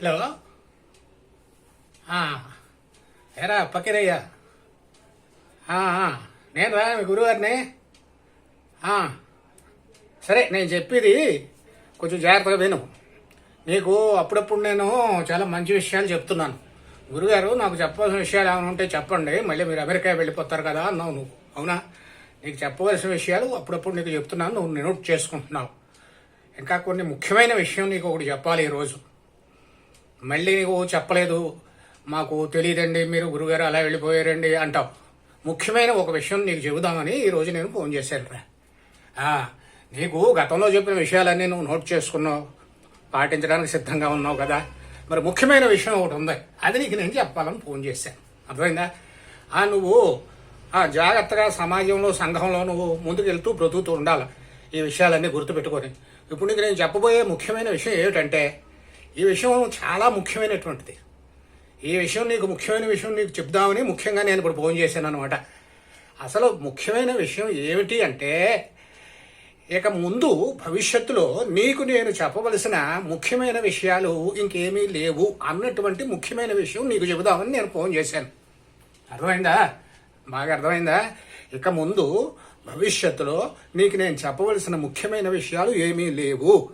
Hello? ఎరా ఏరా నేను రా మీ గురువారిని. సరే నేను చెప్పేది కొంచెం జాగ్రత్తగా విను. నీకు అప్పుడప్పుడు నేను చాలా మంచి విషయాలు చెప్తున్నాను. గురుగారు నాకు చెప్పవలసిన విషయాలు ఏమైనా ఉంటే చెప్పండి. మళ్ళీ మీరు అమెరికా వెళ్ళిపోతారు కదా అన్నావు నువ్వు. అవునా? నీకు చెప్పవలసిన విషయాలు అప్పుడప్పుడు నీకు చెప్తున్నాను నువ్వు నోట్ చేసుకుంటున్నావు. ఇంకా కొన్ని ముఖ్యమైన విషయం నీకు ఒకటి చెప్పాలి ఈరోజు. మళ్ళీ నీకు చెప్పలేదు. మాకు తెలియదండి మీరు గురుగారు అలా వెళ్ళిపోయారండి అంటావు. ముఖ్యమైన ఒక విషయం నీకు చెబుదామని ఈరోజు నేను ఫోన్ చేశాను. రా నీకు గతంలో చెప్పిన విషయాలన్నీ నువ్వు నోట్ చేసుకున్నావు. పాటించడానికి సిద్ధంగా ఉన్నావు కదా. మరి ముఖ్యమైన విషయం ఒకటి ఉంది. అది నీకు నేను చెప్పాలని ఫోన్ చేశాను. అర్థమైందా? ఆ నువ్వు ఆ జాగ్రత్తగా సమాజంలో సంఘంలో నువ్వు ముందుకెళ్తూ బ్రతుకుతూ ఉండాలి. ఈ విషయాలన్నీ గుర్తుపెట్టుకొని. ఇప్పుడు నీకు నేను చెప్పబోయే ముఖ్యమైన విషయం ఏమిటంటే ఈ విషయం చాలా ముఖ్యమైనటువంటిది. ఈ విషయం నీకు ముఖ్యమైన విషయం నీకు చెప్దామని ముఖ్యంగా నేను ఇప్పుడు ఫోన్ చేశాను అనమాట అసలు ముఖ్యమైన విషయం ఏమిటి అంటే ఇక ముందు భవిష్యత్తులో నీకు నేను చెప్పవలసిన ముఖ్యమైన విషయాలు ఇంకేమీ లేవు అన్నటువంటి ముఖ్యమైన విషయం నీకు చెబుదామని నేను ఫోన్ చేశాను. అర్థమైందా? బాగా అర్థమైందా? ఇక ముందు భవిష్యత్తులో నీకు నేను చెప్పవలసిన ముఖ్యమైన విషయాలు ఏమీ లేవు.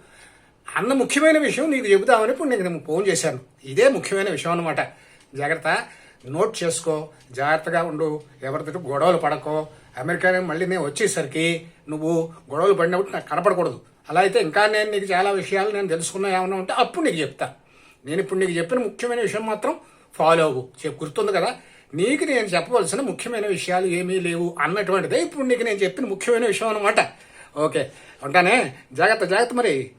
అన్న ముఖ్యమైన విషయం నీకు చెబుదామని ఇప్పుడు నీకు నేను ఫోన్ చేశాను. ఇదే ముఖ్యమైన విషయం అనమాట జాగ్రత్త నోట్ చేసుకో జాగ్రత్తగా ఉండు. ఎవరితో గొడవలు పడకో. అమెరికా మళ్ళీ నేను వచ్చేసరికి నువ్వు గొడవలు పడినప్పుడు నాకు కనపడకూడదు. అలా అయితే ఇంకా నేను నీకు చాలా విషయాలు నేను తెలుసుకున్నా ఏమన్నా ఉంటే అప్పుడు నీకు చెప్తా. నేను ఇప్పుడు నీకు చెప్పిన ముఖ్యమైన విషయం మాత్రం ఫాలో అవ్వు. చెప్పు గుర్తుంది కదా? నీకు నేను చెప్పవలసిన ముఖ్యమైన విషయాలు ఏమీ లేవు అన్నటువంటిదే ఇప్పుడు నీకు నేను చెప్పిన ముఖ్యమైన విషయం అనమాట ఓకే. ఉంటానే? జాగ్రత్త జాగ్రత్త మరి.